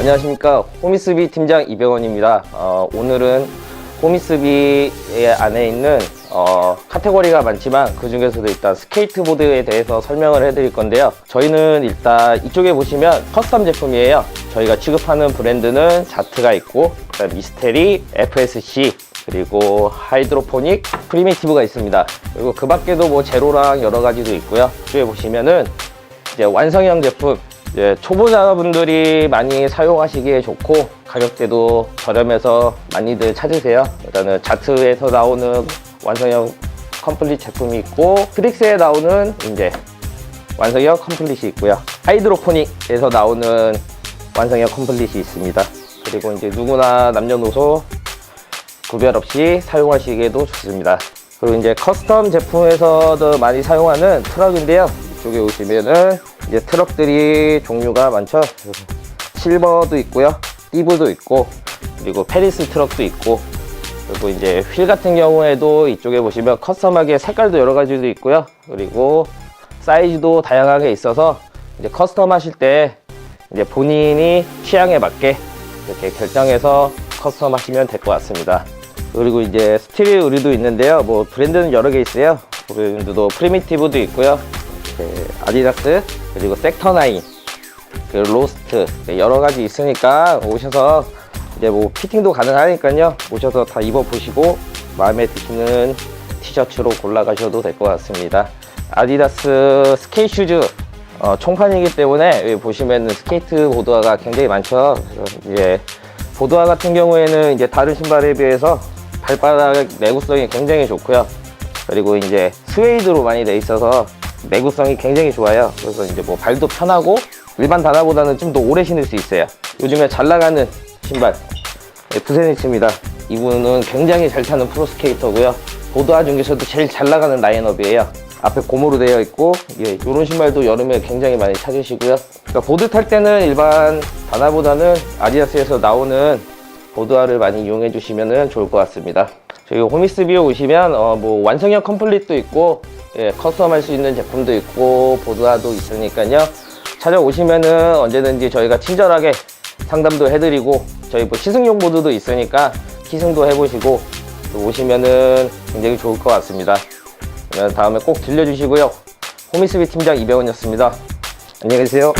안녕하십니까 호미스비 팀장 이병헌입니다. 어, 오늘은 호미스비 안에 있는 어, 카테고리가 많지만 그 중에서도 일단 스케이트보드에 대해서 설명을 해드릴 건데요. 저희는 일단 이쪽에 보시면 커스텀 제품이에요. 저희가 취급하는 브랜드는 자트가 있고 미스테리, FSC 그리고 하이드로포닉, 프리미티브가 있습니다. 그리고 그 밖에도 뭐 제로랑 여러 가지도 있고요. 이쪽에 보시면은 이제 완성형 제품 이제 초보자분들이 많이 사용하시기에 좋고 가격대도 저렴해서 많이들 찾으세요. 일단은 자트에서 나오는 완성형 컴플릿 제품이 있고 트릭스에 나오는 이제 완성형 컴플릿이 있고요. 하이드로포닉에서 나오는 완성형 컴플릿이 있습니다. 그리고 이제 누구나 남녀노소 구별 없이 사용하시기에도 좋습니다. 그리고 이제 커스텀 제품에서도 많이 사용하는 트럭인데요. 이쪽에 오시면은 이제 트럭들이 종류가 많죠. 실버도 있고요. 띠브도 있고, 그리고 페리스 트럭도 있고, 그리고 이제 휠 같은 경우에도 이쪽에 보시면 커스텀하게 색깔도 여러 가지도 있고요. 그리고 사이즈도 다양하게 있어서 이제 커스텀 하실 때 이제 본인이 취향에 맞게 이렇게 결정해서 커스텀 하시면 될 것 같습니다. 그리고 이제 스틸 의류도 있는데요. 뭐 브랜드는 여러 개 있어요. 브랜드도 프리미티브도 있고요. 아디다스 그리고 섹터 9 그 로스트 네, 여러 가지 있으니까 오셔서 이제 뭐 피팅도 가능하니까요. 오셔서 다 입어 보시고 마음에 드시는 티셔츠로 골라가셔도 될 것 같습니다. 아디다스 스케이트 슈즈 어, 총판이기 때문에 여기 보시면은 스케이트 보드화가 굉장히 많죠. 이제 보드화 같은 경우에는 이제 다른 신발에 비해서 발바닥 내구성이 굉장히 좋고요. 그리고 이제 스웨이드로 많이 돼 있어서 내구성이 굉장히 좋아요. 그래서 이제 뭐 발도 편하고 일반 단화보다는 좀 더 오래 신을 수 있어요. 요즘에 잘 나가는 신발 네, 부세니츠입니다. 이분은 굉장히 잘 타는 프로스케이터고요. 보드화 중에서도 제일 잘 나가는 라인업이에요. 앞에 고무로 되어 있고 예, 이런 신발도 여름에 굉장히 많이 찾으시고요. 그러니까 보드 탈 때는 일반 단화보다는 아디다스에서 나오는 보드화를 많이 이용해 주시면 좋을 것 같습니다. 저희 호미스비에 오시면 어, 뭐 완성형 컴플릿도 있고 예, 커스텀 할 수 있는 제품도 있고 보드화도 있으니까요. 찾아오시면은 언제든지 저희가 친절하게 상담도 해드리고 저희 뭐 시승용 보드도 있으니까 시승도 해보시고 또 오시면은 굉장히 좋을 것 같습니다. 그러면 다음에 꼭 들려주시고요. 호미스비 팀장 이병헌이었습니다. 안녕히 계세요.